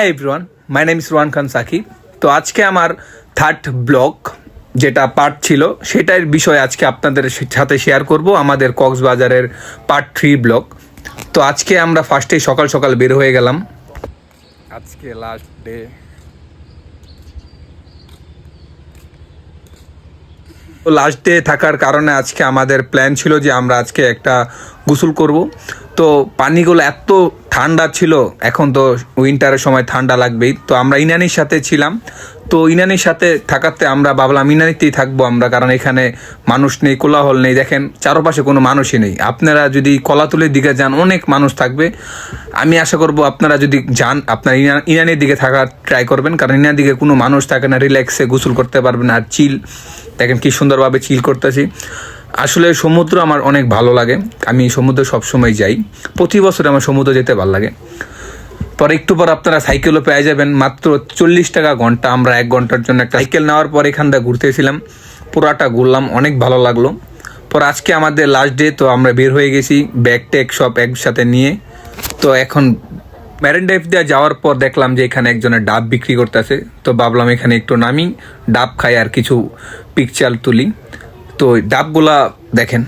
Hi everyone my name is Rohan Khan Saki তো আজকে আমার থার্ড ব্লগ যেটা পার্ট ছিল, সেটার বিষয় আজকে আপনাদের সাথে শেয়ার করব, আমাদের কক্সবাজারের পার্ট থ্রি ব্লগ তো আজকে আমরা ফার্স্টেই সকাল সকাল বের হয়ে গেলাম। আজকে লাস্ট ডে তো লাস্ট ডে থাকার কারণে আজকে আমাদের প্ল্যান ছিল যে আমরা আজকে একটা গোসল করব। তো পানিগুলো এত ঠান্ডা ছিল, এখন তো উইন্টারের সময় ঠান্ডা লাগবেই। তো আমরা ইনানির সাথে ছিলাম। তো ইনানির সাথে থাকাতে আমরা ভাবলাম ইনানিতেই থাকব আমরা, কারণ এখানে মানুষ নেই, কোলাহল নেই। দেখেন, চারপাশে কোনো মানুষই নেই। আপনারা যদি কলাতুলের দিকে যান, অনেক মানুষ থাকবে। আমি আশা করব আপনারা যদি যান, আপনারা ইনা- ইনানির দিকে থাকার ট্রাই করবেন। কারণ ইনার দিকে কোনো মানুষ থাকে না রিল্যাক্সে গোসল করতে পারবেন আর চিল দেখেন কি সুন্দরভাবে চিল করতেছি। আসলে সমুদ্র আমার অনেক ভালো লাগে। আমি সমুদ্রে সবসময় যাই। প্রতি বছর আমার সমুদ্র যেতে ভালো লাগে। পরে একটু পর আপনারা সাইকেলও পেয়ে যাবেন। মাত্র চল্লিশ টাকা ঘণ্টা। আমরা এক ঘণ্টার জন্য একটা সাইকেল নেওয়ার পর এখান থেকে ঘুরতেছিলাম। পুরাটা ঘুরলাম। অনেক ভালো লাগল। পর আজকে আমাদের লাস্ট ডে তো আমরা বের হয়ে গেছি। ব্যাগ ট্যাগ সব একসাথে নিয়ে। তো এখন ম্যারেন ড্রাইভ দিয়ে যাওয়ার পর দেখলাম যে এখানে একজনের ডাব বিক্রি করতেছে। তো ভাবলাম এখানে একটু নামি। ডাব খাই আর কিছু পিকচার তুলি। তো ওই ডাবগুলা দেখেন।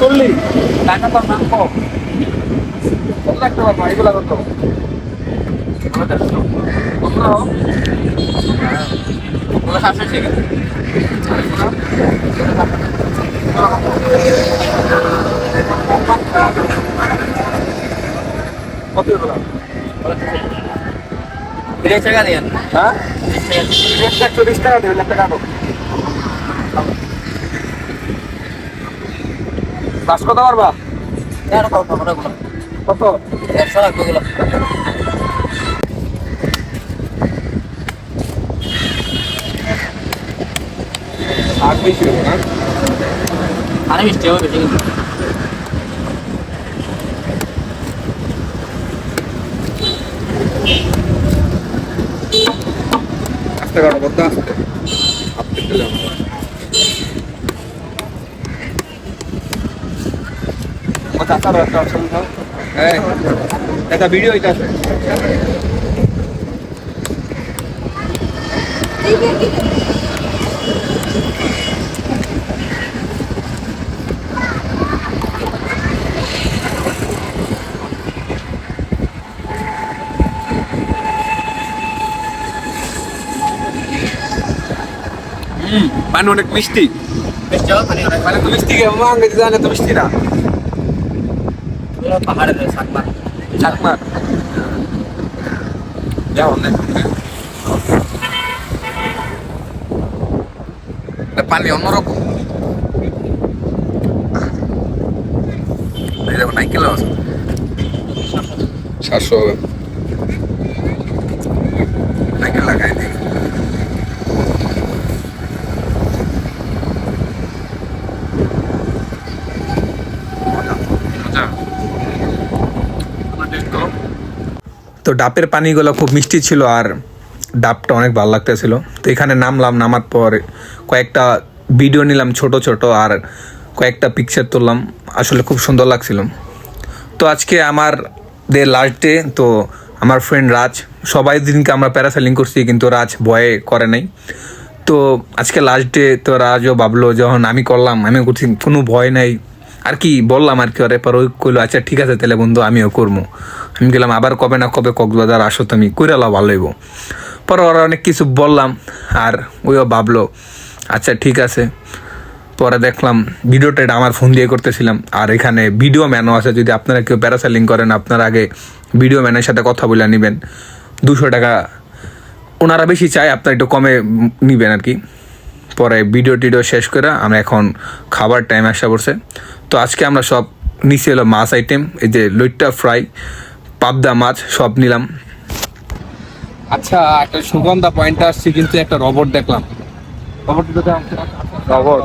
চল্লিশ কত টাকা হ্যাঁ? বিশ টাকা দেবেন একটা কাটো বাস কত পারবা কত? একশো টাকা আর বেশি দেবো না আরে মিষ্টি হবে বেশি আস্তে কাটো কত আস্তে। আস্তে দিলাম একটা অপশন দাও। হ্যাঁ একটা ভিডিও এটা আছে। মানে অনেক মিষ্টি। মিষ্টি পানি অনেক মানে তো মিষ্টি কে মাং গেছে জানে তো মিষ্টি না এগুলো পাহাড়ে দেয় সাতবার চাকমার যাও অনেক পানি অন্যরকম। এই দেখো নাই কিলো আছে সাতশো হবে নাইকেল লাগাই দিই তো ডাবের পানিগুলো খুব মিষ্টি ছিল আর ডাবটা অনেক ভালো লাগতেছিল। তো এখানে নামলাম, নামার পর কয়েকটা ভিডিও নিলাম ছোট ছোট আর কয়েকটা পিকচার তুললাম। আসলে খুব সুন্দর লাগছিল। তো আজকে আমার দের লাস্ট ডে তো আমার ফ্রেন্ড রাজ, সবাই দিনকে আমরা প্যারাসেলিং করছি, কিন্তু রাজ ভয়ে করে নাই। তো আজকে লাস্ট ডে তো রাজও ভাবলো যখন আমি করলাম, আমি করছি কোনো ভয় নাই। আর কি বললাম আর কি, ওরে পর ওই কইলো আচ্ছা ঠিক আছে, তাহলে বন্ধু আমিও করব আমি গেলাম, আবার কবে না কবে কক্সবাজার আসো তুমি? কইরালাও ভালো হইব। পরে ওরা অনেক কিছু বললাম আর ওইও ভাবলো আচ্ছা ঠিক আছে। পরে দেখলাম ভিডিওটা এটা আমার ফোন দিয়ে করতেছিলাম। আর এখানে ভিডিও ম্যানও আছে, যদি আপনারা কেউ প্যারাসেলিং করেন, আপনারা আগে ভিডিও ম্যানের সাথে কথা বলে নেবেন। দুশো টাকা ওনারা বেশি চায়, আপনারা একটু কমে নিবেন আর কি। পরে ভিডিও টিডিও শেষ করে আমরা এখন খাবার টাইম আসা পড়ছে। তো আজকে আমরা সব নিচে এলো মাছ আইটেম এই যে লইট্টা ফ্রাই পাবদা মাছ সব নিলাম। আচ্ছা একটা সুগন্ধা পয়েন্ট আসছে কিন্তু একটা রবট দেখলাম। রবটটা রবট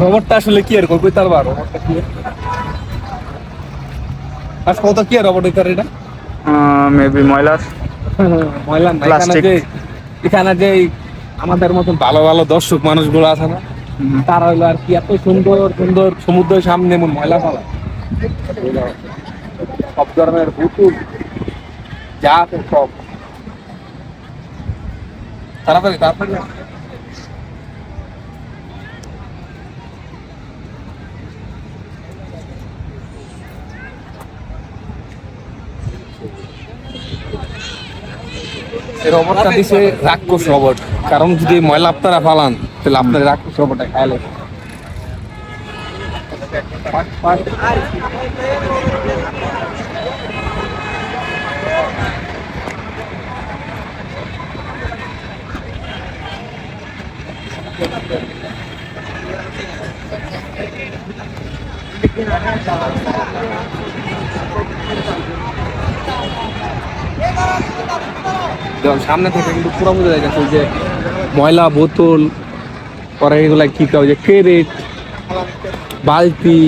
রবটটা আসলে কি আর কই তার বা রবটটা কি? আজ কত কি রবট এটা? মেবি ময়লার। ময়লা না, এখানে যে এখানে যে আমাদের মতন ভালো ভালো দর্শক মানুষগুলো আছে না তারা হইল আর কি এত সুন্দর সুন্দর সমুদ্রের সামনে এমন ময়লা ফেলা সব ধরনের বোতল যা আছে সব। তাড়াতাড়ি রবটটা দিছে রাক্ষস রবট। কারণ যদি ময়লা আপনারা ফালান, তাহলে আপনার রাক্ষস রবটটা খাইলে সামনে থেকে কিন্তু পুরো বোঝা যায় ওই যে ময়লা বোতল পরে এগুলা কি ওই যে ক্যারেট বালতি,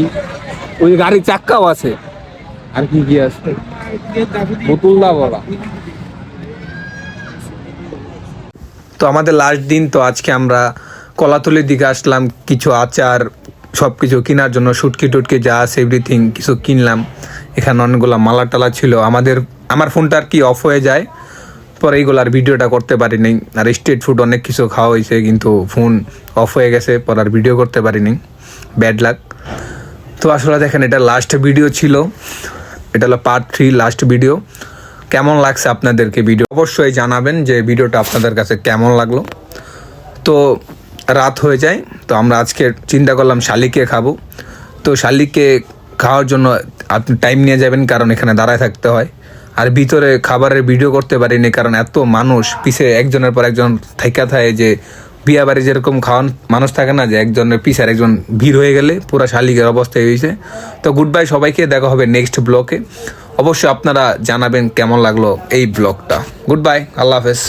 ওই গাড়ির চাক্কাও আছে। আর কি কি আছে? বোতল বলা তো আমাদের লাস্ট দিন, তো আজকে আমরা কলাতলির দিকে আসলাম, কিছু আচার সব কিছু কেনার জন্য সুটকি টুটকি যা আছে এভরিথিং কিছু কিনলাম। এখানে অনেকগুলো মালা টালা ছিল। আমাদের, আমার ফোনটা আর কি অফ হয়ে যায়। পরে এইগুলার ভিডিওটা করতে পারি নাই আর স্ট্রিট ফুড অনেক কিছু খাওয়া হয়েছে, কিন্তু ফোন অফ হয়ে গেছে, পর আর ভিডিও করতে পারিনি। ব্যাড লাক তো আসলে দেখেন, এটা লাস্ট ভিডিও ছিল। এটা হলো পার্ট থ্রি লাস্ট ভিডিও কেমন লাগছে আপনাদেরকে ভিডিও অবশ্যই জানাবেন যে ভিডিওটা আপনাদের কাছে কেমন লাগল। তো রাত হয়ে যায়, তো আমরা আজকে চিন্তা করলাম শালিকে খাব। তো শালিকে খাওয়ার জন্য আপনি টাইম নিয়ে যাবেন, কারণ এখানে দাঁড়ায় থাকতে হয়। আর ভিতরে খাবারের ভিডিও করতে পারিনি, কারণ এত মানুষ, পিছে একজনের পর একজন থাইকা থাকে যে বিয়া বাড়ি যেরকম খাওয়ান, মানুষ থাকে না যে একজনের পিসার একজন ভিড় হয়ে গেলে পুরো শালিকের অবস্থা হয়েছে তো গুড বাই সবাইকে, দেখা হবে নেক্সট ব্লকে অবশ্যই আপনারা জানাবেন কেমন লাগল এই ব্লগটা গুড বাই আল্লাহ হাফেজ।